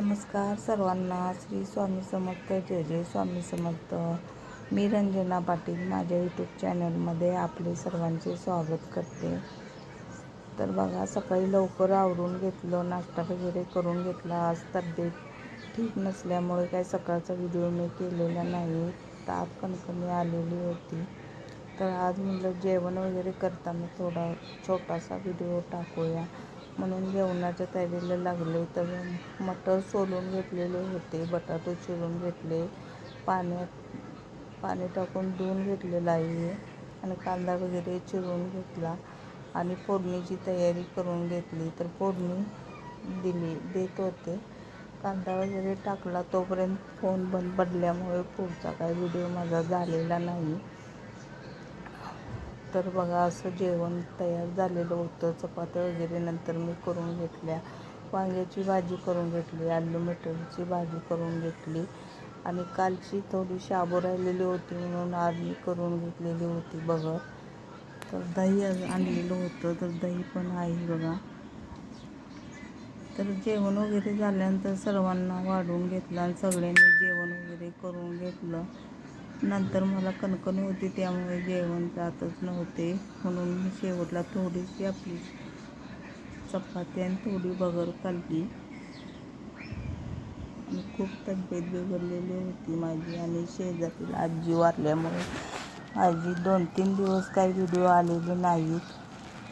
नमस्कार सर्वांना. श्री स्वामी समर्थ जय जय स्वामी समर्थ. मी रंजना पाटील माझ्या यूट्यूब चॅनलमध्ये आपले सर्वांचे स्वागत करते. तर बघा सकाळी लवकर आवरून घेतलं नाश्ता वगैरे करून घेतला. आज तब्येत ठीक नसल्यामुळे काय सकाळचा व्हिडिओ मी केलेला नाही. ताप कणकणी आलेली होती. तर आज म्हटलं जेवण वगैरे करताना थोडा छोटासा व्हिडिओ टाकूया. म्हणून जेवणाच्या तयारीला लागले तर मटर सोलून घेतलेले होते बटाटे चिरून घेतले पाण्यात पाणी टाकून धुवून घेतलेलं आहे आणि कांदा वगैरे चिरून घेतला आणि फोडणीची तयारी करून घेतली. तर फोडणी दिली देत होते. कांदा वगैरे टाकला तोपर्यंत फोन बंद पडल्यामुळे पुढचा काही व्हिडिओ माझा झालेला नाही. तर बघा असं जेवण तयार झालेलं होतं. चपात्या वगैरे नंतर मी करून घेतल्या. वांग्याची भाजी करून घेतली आलू मटरची भाजी करून घेतली. आणि कालची थोडी शाबू राहिलेली होती म्हणून आज मी करून घेतलेली होती बघा. तर दही आणलेलं होतं तर दही पण आहे बघा. तर जेवण वगैरे झाल्यानंतर सर्वांना वाढून घेतलं आणि सगळ्यांनी जेवण वगैरे करून घेतलं. नंतर मला कणकण होती त्यामुळे जेवण जातच नव्हते. म्हणून मी शेवटला थोडीशी आपली चपाती आणि थोडी बगर खाल्ली. खूप तब्येत बिघडलेली होती माझी आणि शेजारील आजी वारल्यामुळे आजी दोन तीन दिवस काही व्हिडिओ आलेले नाहीत.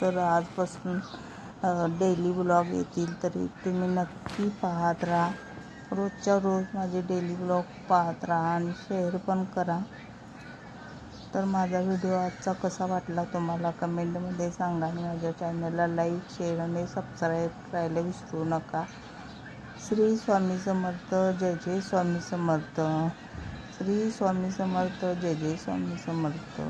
तर आजपासून डेली ब्लॉग येतील तरी तुम्ही नक्की पाहत राहा. रोजच्या रोज माझे डेली ब्लॉग पाहत राहा आणि शेअर पण करा. तर माझा व्हिडिओ आजचा कसा वाटला तुम्हाला कमेंटमध्ये सांगा आणि माझ्या चॅनलला लाईक शेअर आणि सबस्क्राईब करायला विसरू नका. श्री स्वामी समर्थ जय जय स्वामी समर्थ. श्री स्वामी समर्थ जय जय स्वामी समर्थ.